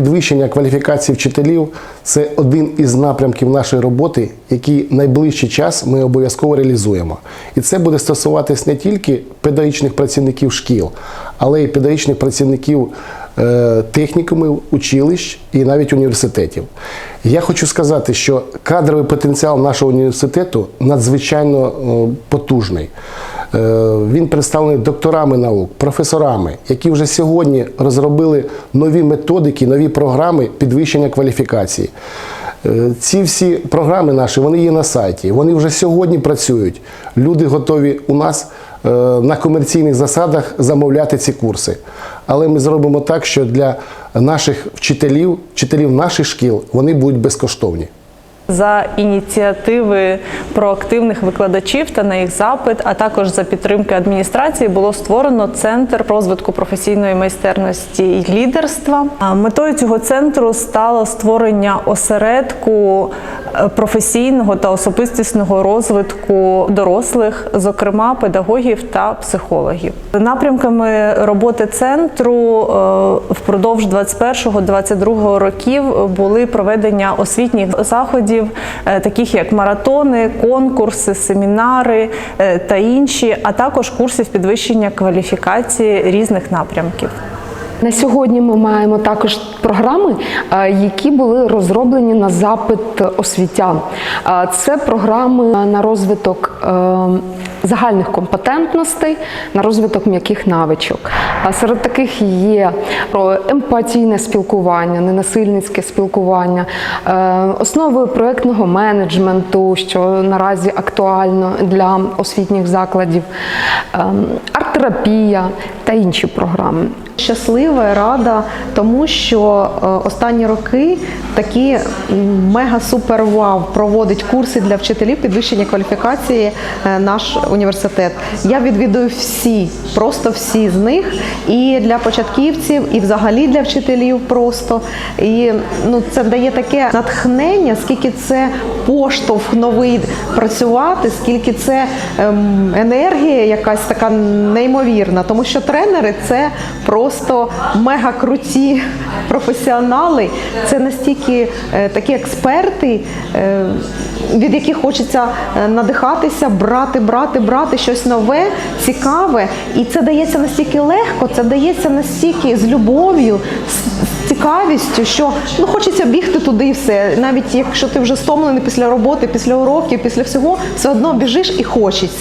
Підвищення кваліфікації вчителів це один із напрямків нашої роботи, який найближчий час ми обов'язково реалізуємо. І це буде стосуватись не тільки педагогічних працівників шкіл, але й педагогічних працівників е, технікумів, училищ і навіть університетів. Я хочу сказати, що кадровий потенціал нашого університету надзвичайно е, потужний. Е, Він представлений докторами наук, професорами, які вже сьогодні розробили нові методики, нові програми підвищення кваліфікації. Е, Ці всі програми наші вони є на сайті. Вони вже сьогодні працюють. Люди готові у нас е, на комерційних засадах замовляти ці курси. Але ми зробимо так, що для наших вчителів, вчителів наших шкіл, вони будуть безкоштовні. За ініціативи проактивних викладачів та на їх запит, а також за підтримки адміністрації, було створено центр розвитку професійної майстерності і лідерства. Метою цього центру стало створення осередку професійного та особистісного розвитку дорослих, зокрема педагогів та психологів. Напрямками роботи центру е, впродовж 21-22 років були проведення освітніх заходів, е, таких як маратони, конкурси, семінари е, та інші, а також курсів підвищення кваліфікації різних напрямків. На сьогодні ми маємо також програми, е, які були розроблені на запит освітян. Е, Це програми на розвиток е, загальних компетентностей, на розвиток м'яких навичок. Серед таких є емпатійне спілкування, ненасильницьке спілкування, основи проектного менеджменту, що наразі актуально для освітніх закладів, ем, арт-терапія та інші програми. Щаслива рада, тому що е, останні роки такі мега-супер вау проводить курси для вчителів підвищення кваліфікації е, наш університет. Я відвідую всі, просто всі з них, і для початківців, і взагалі для вчителів просто. І ну це дає таке натхнення, скільки це поштовх новий працювати, скільки це ем, енергія якась така неймовірна, тому що тренери це просто мега круті професіонали. Це настільки е, такі експерти, е, від яких хочеться е, надихатися, брати, брати, брати щось нове, цікаве. І це дається настільки легко, це дається настільки з любов'ю, з цікавістю, що ну хочеться бігти туди і все. Навіть якщо ти вже стомлений після роботи, після уроків, після всього, все одно біжиш і хочеться.